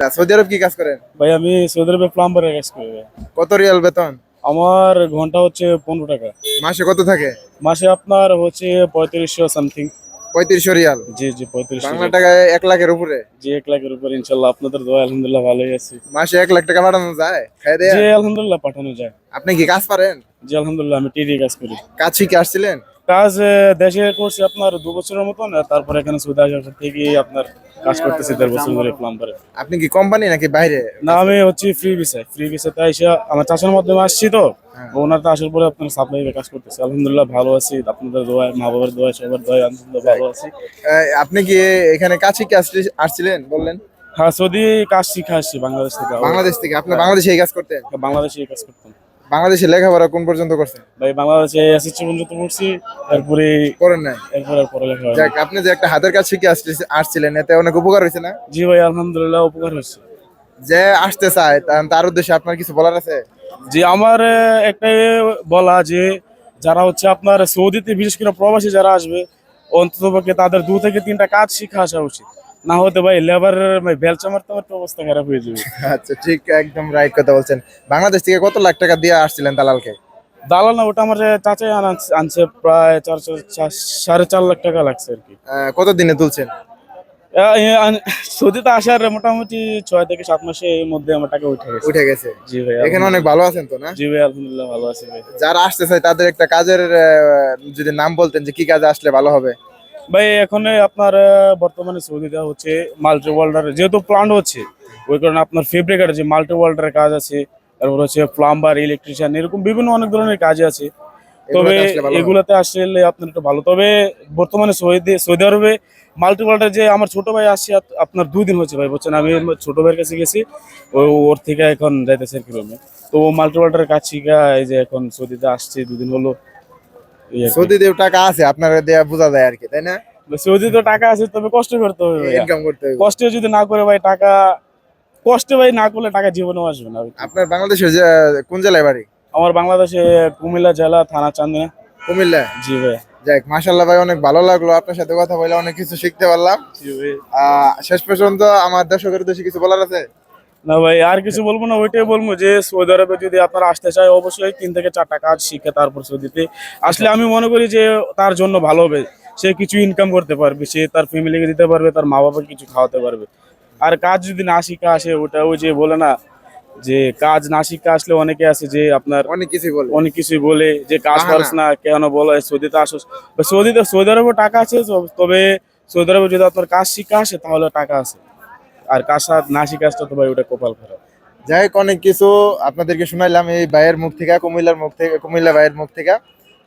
Saudi আরব কি কাজ করেন? ভাই আমি সৌদি আরবে প্লাম্বারের কাজ করি কত রিয়াল বেতন? আমার ঘণ্টা হচ্ছে পনেরো টাকা। মাসে কত থাকে? মাসে আপনার হচ্ছে পঁয়ত্রিশশো সামথিং পঁয়ত্রিশশো রিয়াল? জি জি পঁয়ত্রিশশো বাংলা টাকায় এক লাখের উপরে? জি এক লাখের উপর ইনশাল্লাহ আপনাদের দোয়া আলহামদুলিল্লাহ ভালোই আছি। মাসে এক লাখ টাকা পাঠানো যায়? খাই দেয়া? জি আলহামদুলিল্লাহ পাঠানো যায়। আপনি কি কাজ পারেন? জি আলহামদুলিল্লাহ আমি টিডি কাজ করি। কাজ শিখে আসছিলেন? কাজ দেশে করছি আপনার দু বছরের মতন তারপর এখানে সৌদি আরব থেকে আপনার কাজ করতেছি দেড় বছর ধরে প্লাম্বারে আপনি কি কোম্পানি নাকি বাইরে? না আমি হচ্ছে ফ্রি ভিসায় ফ্রি ভিসাতে এসে আমার চাষের মাধ্যমে আসছি তো ওনার তো আসার পরে আপনার সাপ্লাই কাজ করতেছি। আলহামদুলিল্লাহ ভালো আছি আপনাদের দোয়ায় মা বাবার দোয়ায় সবার দোয়ায় আলহামদুলিল্লাহ ভালো আছি। আপনি কি এখানে শিখে আসছি- আসছিলেন বললেন? হ্যাঁ সৌদি কাজ শিখে আসছি বাংলাদেশ থেকে। বাংলাদেশ থেকে আপনি বাংলাদেশে এই কাজ করতেন? বাংলাদেশে এই কাজ করতাম। বাংলাদেশে লেখাপড়া কোন পর্যন্ত করছেন ভাই বাংলাদেশে এসএসসি পর্যন্ত পড়ছি তারপরে করেন নাই? এরপরে পড়ালেখা হয়নি। যাক আপনি যে একটা হাতের কাজ শিখে আসছি- আসছিলেন এতে অনেক উপকার হয়েছে না? জি ভাই আলহামদুলিল্লাহ উপকার হচ্ছে যে আসতে চায় তার উদ্দেশ্যে আপনার কিছু বলার আছে? যে আমার একটাই বলা যে যারা হচ্ছে আপনার সৌদিতে বিশেষ করে প্রবাসী যারা আসবে অন্ততপক্ষে তাদের দু থেকে তিনটা কাজ শিখে আসা উচিত। না হতে ভাই লেবারের বেলচা মারতে মারতে অবস্থা খারাপ হয়ে যাবে। আচ্ছা ঠিক একদম রাইট কথা বলছেন। বাংলাদেশ থেকে কত লাখ টাকা দিয়ে আসছিলেন দালালকে? দালাল না ওটা আমার চাচাই আনছে প্রায় চার সাড়ে চার লাখ টাকা লাগছে আর কি। কত দিনে তুলছেন? সৌদিতে আসার মোটামুটি ছয় থেকে সাত মাসের মধ্যে আমার টাকা উঠে গেছে। উঠে গেছে। জি ভাই এখানে অনেক ভালো আছেন তো না? জি ভাই আলহামদুলিল্লাহ ভালো আছি ভাই। যারা আসতে চায় তাদের একটা কাজের যদি নাম বলতেন যে কি কাজে আসলে ভালো হবে। ভাই এখন আপনার বর্তমানে সৌদিতে হচ্ছে মাল্টি ওয়ার্ল্ডার যেহেতু প্লান্ট হচ্ছে ওই কারণে আপনার ফেব্রিকার আছে মাল্টি ওয়ার্ল্ডারের কাজ আছে তারপর হচ্ছে প্লাম্বার ইলেকট্রিশিয়ান এরকম বিভিন্ন অনেক ধরনের কাজ আছে। তবে এগুলোতে আসলে আপনার একটু ভালো। তবে বর্তমানে সৌদি সৌদি আরবে মাল্টি ওয়ার্ল্ডার যে আমার ছোট ভাই আসছে আপনার দুই দিন হচ্ছে ভাই বুঝছেন? আমি ছোট ভাইয়ের কাছে গেছি ও ওর থেকে এখন যাইতেছে আর কি রুমে তো ও মাল্টি ওয়ার্ল্ডারের কাজ শিখা এই যে এখন সৌদিতে আসছে দুদিন হলো। সৌদিতেও টাকা আছে আপনার দেয়া বোঝা যায় আর কি তাই না? সৌদিতে তো টাকা আছে তবে কষ্ট করতে হবে। ইনকাম করতে হবে। কষ্টে যদি না করে ভাই টাকা কষ্টে ভাই না করলে টাকা জীবনেও আসবে না আপনার বাংলাদেশের যে কোন জেলায় বাড়ি? আমার বাংলাদেশে কুমিল্লা জেলা থানা চান্দিনা। কুমিল্লা? জি ভাই। যাক মাশাল্লাহ ভাই অনেক ভালো লাগল। আপনার সাথে কথা বলে অনেক কিছু শিখতে পারলাম। শেষ পর্যন্ত আমার দর্শকের উদ্দেশ্যে কিছু বলার আছে? না ভাই আর কিছু বলব না ওইটাই বলব যে সৌদি আরবে যদি আপনারা আসতে চায় অবশ্যই তিন থেকে চারটা কাজ শিখে তারপর সৌদিতে। আসলে আমি মনে করি যে তার জন্য ভালো হবে। সে কিছু ইনকাম করতে পারবে সে তার ফ্যামিলিকে দিতে পারবে তার মা বাবাকে কিছু খাওয়াতে পারবে। আর কাজ যদি না শিখে আসে ওটা ওই যে বলে না যে কাজ না শিখে আসলে অনেকে আছে যে আপনার অনেক কিছুই বলব অনেক কিছুই বলে যে কাজ। পারস না। কেন বলো সৌদিতে আসোস। সৌদিতে সৌদি আরবে টাকা আছে তবে সৌদি আরবে যদি আপনার কাজ শিখে আসে তাহলে টাকা আছে। আর কাজ না শিখে আসতে তো ভাই ওটা কপাল খারাপ। যাই হোক অনেক কিছু আপনাদেরকে শোনাইলাম এই ভাইয়ের মুখ থেকে কুমিল্লার মুখ থেকে কুমিল্লা ভাইয়ের মুখ থেকে।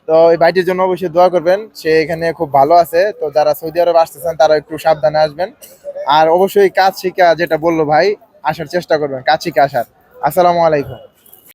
তো এই ভাইটির জন্য অবশ্যই দোয়া করবেন। সে এখানে খুব ভালো আছে। তো যারা সৌদি আরব আসতেছেন, তারা একটু সাবধানে আসবেন। আর অবশ্যই কাজ শিখা যেটা বলল ভাই, আসার চেষ্টা করবেন, কাজ শিখে আসার। আসসালামু আলাইকুম।